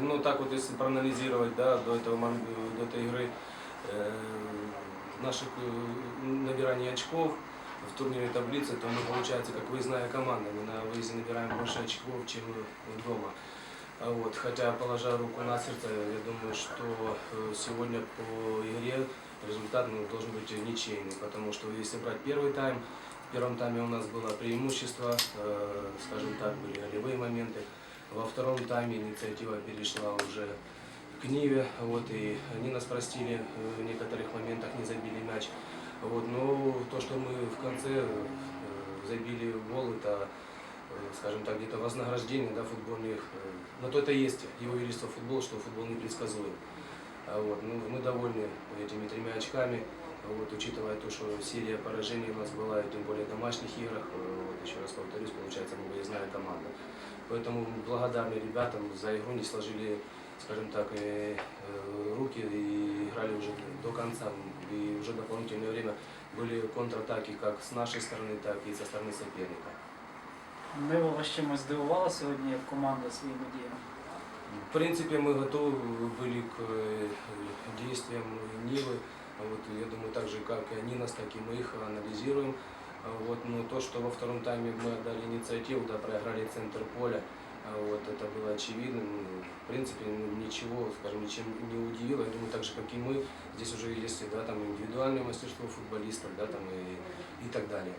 Ну так вот, если проанализировать, да, до этого до этой игры э, наших набирание очков в турнире таблицы, то мы, получается, как выездная команда. Мы на выезде набираем больше очков, чем дома. А Вот, хотя, положа руку на сердце, я думаю, что сегодня по игре результат ну, должен быть ничейный, потому что если брать первый тайм, в первом тайме у нас было преимущество, э, скажем так, были голевые моменты. Во втором тайме инициатива перешла уже к Ниве, вот, и они нас простили э, в некоторых моментах, не забили мяч. Вот, но то, что мы в конце э, забили гол, это, э, скажем так, где-то вознаграждение да, футбольных. На то это есть его величество футбол, что футбол непредсказуем. А Вот, ну, мы довольны этими тремя очками, вот, учитывая то, что серия поражений у нас была, и тем более в домашних играх, вот, еще раз повторюсь, получается, мы выездная команда. Поэтому благодарны ребятам за игру, не сложили, скажем так, э, э, руки и играли уже до конца. И уже дополнительное время были контратаки как с нашей стороны, так и со стороны соперника. Можливо, вас чимось здивувала сьогодні як команда своїми діями? В принципе, мы готовы были к э, действиям Нивы. А Вот, я думаю, так же, как и они нас, так и мы их анализируем. А Вот, но то, что во втором тайме мы отдали инициативу, да, проиграли центр поля, а вот, это было очевидно. Ну, В принципе, ну, ничего, скажем, ничем не удивило. Я думаю, так же, как и мы, здесь уже есть да, там, индивидуальное мастерство футболистов да, там, и, и так далее.